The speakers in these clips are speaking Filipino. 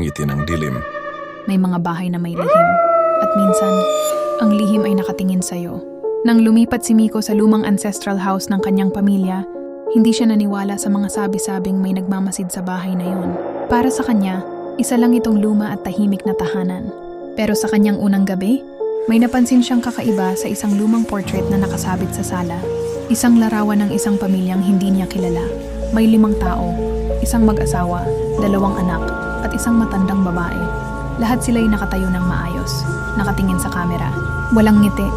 ngiti ng dilim. May mga bahay na may lihim. At minsan, ang lihim ay nakatingin sa'yo. Nang lumipat si Miko sa lumang ancestral house ng kanyang pamilya, hindi siya naniwala sa mga sabi-sabing may nagmamasid sa bahay na yun. Para sa kanya, isa lang itong luma at tahimik na tahanan. Pero sa kanyang unang gabi, may napansin siyang kakaiba sa isang lumang portrait na nakasabit sa sala. Isang larawan ng isang pamilyang hindi niya kilala. May limang tao, isang mag-asawa, dalawang anak, at isang matandang babae. Lahat sila'y nakatayo ng maayos, nakatingin sa kamera. Walang ngiti,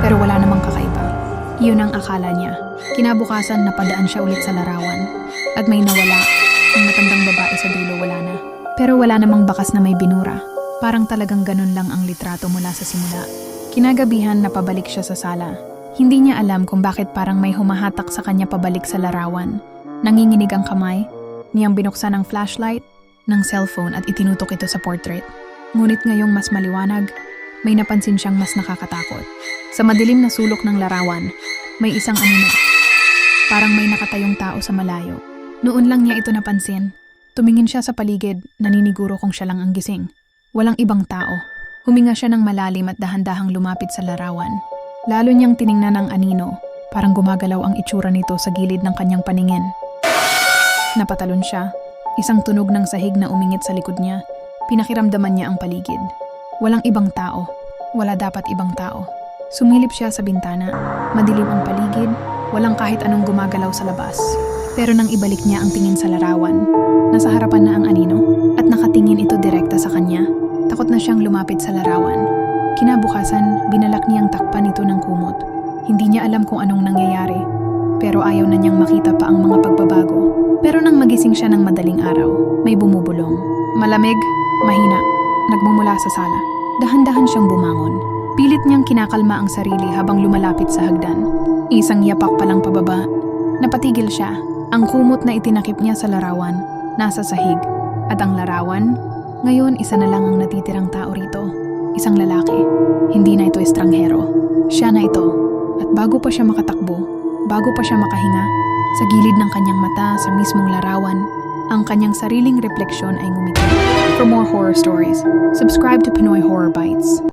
pero wala namang kakaiba. Iyon ang akala niya. Kinabukasan napadaan siya ulit sa larawan. At may nawala, ang matandang babae sa dulo wala na. Pero wala namang bakas na may binura. Parang talagang ganun lang ang litrato mula sa simula. Kinagabihan napabalik siya sa sala. Hindi niya alam kung bakit parang may humahatak sa kanya pabalik sa larawan. Nanginginig ang kamay, niyang binuksan ang flashlight, ng cellphone at itinutok ito sa portrait. Ngunit ngayong mas maliwanag, may napansin siyang mas nakakatakot. Sa madilim na sulok ng larawan, may isang anino. Parang may nakatayong tao sa malayo. Noon lang niya ito napansin. Tumingin siya sa paligid, naniniguro kung siya lang ang gising. Walang ibang tao. Huminga siya ng malalim at dahan-dahang lumapit sa larawan. Lalo niyang tiningnan ang anino, parang gumagalaw ang itsura nito sa gilid ng kanyang paningin. Napatalon siya, isang tunog ng sahig na umingit sa likod niya. Pinakiramdaman niya ang paligid. Walang ibang tao. Wala dapat ibang tao. Sumilip siya sa bintana. Madilim ang paligid. Walang kahit anong gumagalaw sa labas. Pero nang ibalik niya ang tingin sa larawan, nasa harapan na ang anino at nakatingin ito direkta sa kanya. Takot na siyang lumapit sa larawan. Kinabukasan, binalak niyang takpan ito ng kumot. Hindi niya alam kung anong nangyayari. Pero ayaw na niyang makita pa ang mga pagbabago. Pero nang magising siya ng madaling araw, may bumubulong. Malamig, mahina, nagmumula sa sala. Dahan-dahan siyang bumangon. Pilit niyang kinakalma ang sarili habang lumalapit sa hagdan. Isang yapak palang pababa. Napatigil siya. Ang kumot na itinakip niya sa larawan, nasa sahig. At ang larawan, ngayon isa na lang ang natitirang tao rito. Isang lalaki. Hindi na ito estranghero. Siya na ito. At bago pa siya makatakbo, bago pa siya makahinga, sa gilid ng kanyang mata sa mismong larawan, ang kanyang sariling refleksyon ay ngumiti. For more horror stories, subscribe to Pinoy Horror Bites.